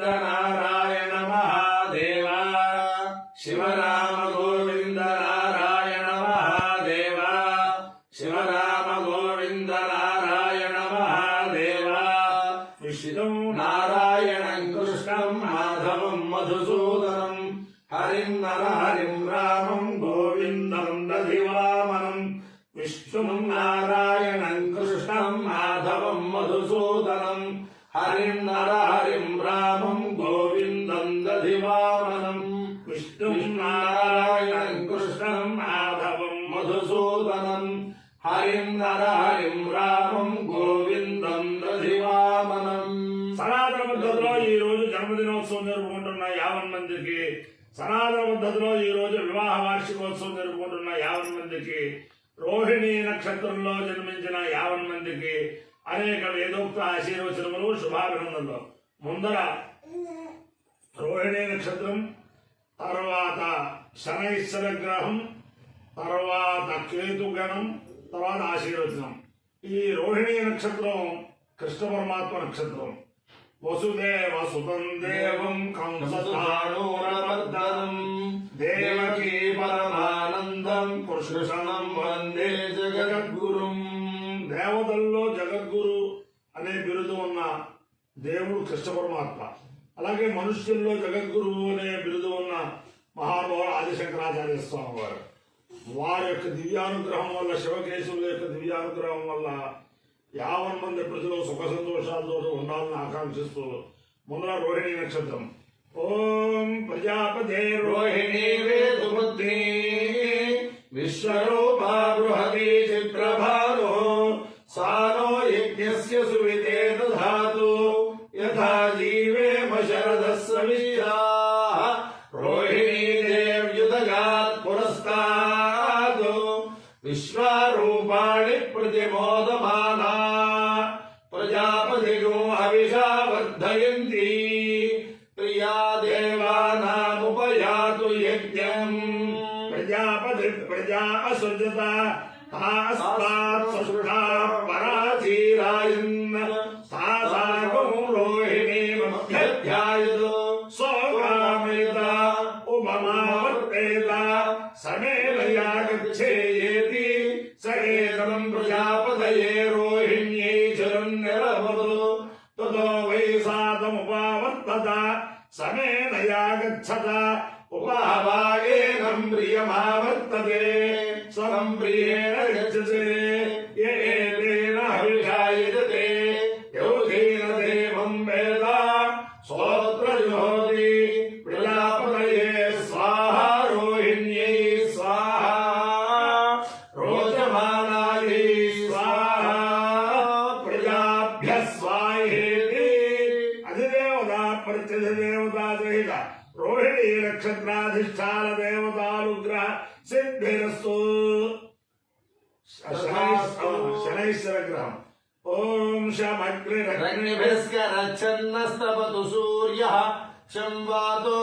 నారాయణ మహాదేవ. శివరామ గోవింద నారాయణ మహాదేవ. శివరామ గోవింద నారాయణ మహాదేవ. విష్ణుం నారాయణం కృష్ణం మాధవం మధుసూదనం. హరిం నర హరిం రామం గోవిందం దధివామనం విష్ణుం నారాయణం కృష్ణం మాధవం మధుసూదనం. హరిం నర హరిం రామం గోవిందం దధివామనం విష్ణుం నారాయణం కృష్ణం మాధవం మధుసూదనం. హరిం నర హరిం రామం గోవిందం దధివామనం సనాతన పద్ధతిలో ఈ రోజు జన్మదినోత్సవం జరుపుకుంటున్న యావన్ మందికి సనాతన పద్ధతిలో ఈ రోజు వివాహ వార్షికోత్సవం జరుపుకుంటున్న యావన్ మందికి రోహిణీ నక్షత్రంలో జన్మించిన యావన్ మందికి అనేక వేదోక్త ఆశీర్వచనములు శుభాభినందనలు. ముందర రోహిణీ నక్షత్రం తర్వాత శనైశ్వర గ్రహం తర్వాత కేతుగణం తర్వాత ఆశీర్వచనం. ఈ రోహిణీ నక్షత్రం కృష్ణ పరమాత్మ నక్షత్రం. వసుదేవ సుతం దేవం కంసధానూరమర్దనం దేవకీ పరమానందం కృష్ణ అనే బిరుదు ఉన్న దేవుడు కృష్ణ పరమాత్మ అలాగే మనుష్యుల్లో జగద్గురువు అనే బిరుదు ఉన్న మహానుభావుడు ఆదిశంకరాచార్య స్వామి వారు వారి యొక్క దివ్యానుగ్రహం వల్ల శివకేశవుల యొక్క దివ్యానుగ్రహం వల్ల యావన్ మంది ప్రజలు సుఖ సంతోషాలతో ఉండాలని ఆకాంక్షిస్తూ ముందర రోహిణి నక్షత్రం. ఓం ప్రజాపతి రోహిణి వేదుబుద్ధి విశ్వరూపా शरद शरदस्वीराः रोहिणी देव्युदगात् पुरस्तात् विश्वारूपाणि प्रतिमोदमाना। प्रजापतिगो हविषा वर्धयन्ती। प्रिया देवानामुपयातु यज्ञम्। प्रजापति, प्रजा असुजता तास्तात् ससृषा पराचीरायन् సమేలయా గచ్చేయేతి సయేతరం ప్రజాపతయే రోహిణ్యై చరన్నిరభదు తతో వై సాతముపావర్తత సమేలయా గచ్చత ఉపహవాయేనం ప్రియమావర్తతే. స్వం ప్రియేణ గచ్చతే परिस्थिति देवता रोहिणी नक्षत्राधिष्ठान देवतानुग्रह सिद्धिरस्तु। शनैश्वर ग्रहम ओम शमग्निभिस्क रक्षन्नस्तपतु सूर्यः। शं वातो